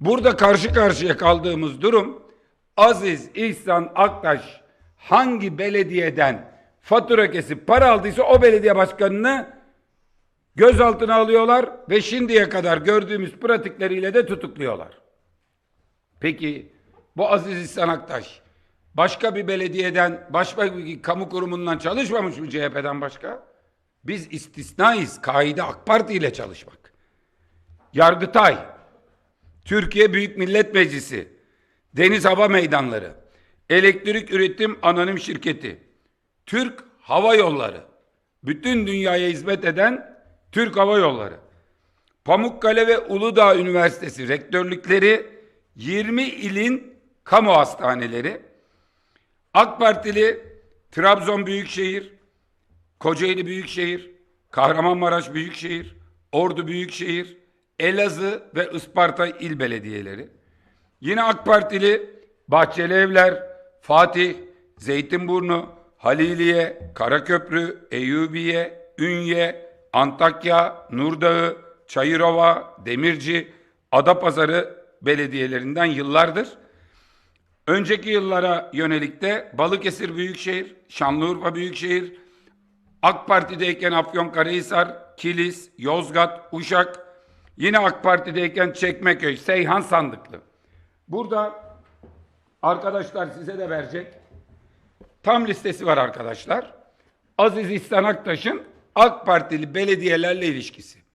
Burada karşı karşıya kaldığımız durum Aziz İhsan Aktaş hangi belediyeden fatura kesip para aldıysa o belediye başkanını gözaltına alıyorlar ve şimdiye kadar gördüğümüz pratikleriyle de tutukluyorlar. Peki bu Aziz İhsan Aktaş başka bir belediyeden, başka bir kamu kurumundan çalışmamış mı CHP'den başka? Biz istisnayız. Kaide AK Parti ile çalışmak. Yargıtay, Türkiye Büyük Millet Meclisi, Deniz Hava Meydanları, Elektrik Üretim Anonim Şirketi, Türk Hava Yolları, bütün dünyaya hizmet eden Türk Hava Yolları, Pamukkale ve Uludağ Üniversitesi rektörlükleri, 20 ilin kamu hastaneleri, AK Partili Trabzon Büyükşehir, Kocaeli Büyükşehir, Kahramanmaraş Büyükşehir, Ordu Büyükşehir, Elazığ ve Isparta il belediyeleri. Yine AK Partili Bahçeli Evler, Fatih, Zeytinburnu, Haliliye, Karaköprü, Eyyubiye, Ünye, Antakya, Nurdağı, Çayırova, Demirci, Adapazarı belediyelerinden yıllardır Önceki yıllara yönelik de Balıkesir Büyükşehir, Şanlıurfa Büyükşehir, AK Parti'deyken Afyonkarahisar, Kilis, Yozgat, Uşak, yine AK Parti'deyken Çekmeköy, Seyhan Sandıklı. Burada arkadaşlar size de verecek. Tam listesi var arkadaşlar. Aziz İhsan Aktaş'ın AK Partili belediyelerle ilişkisi.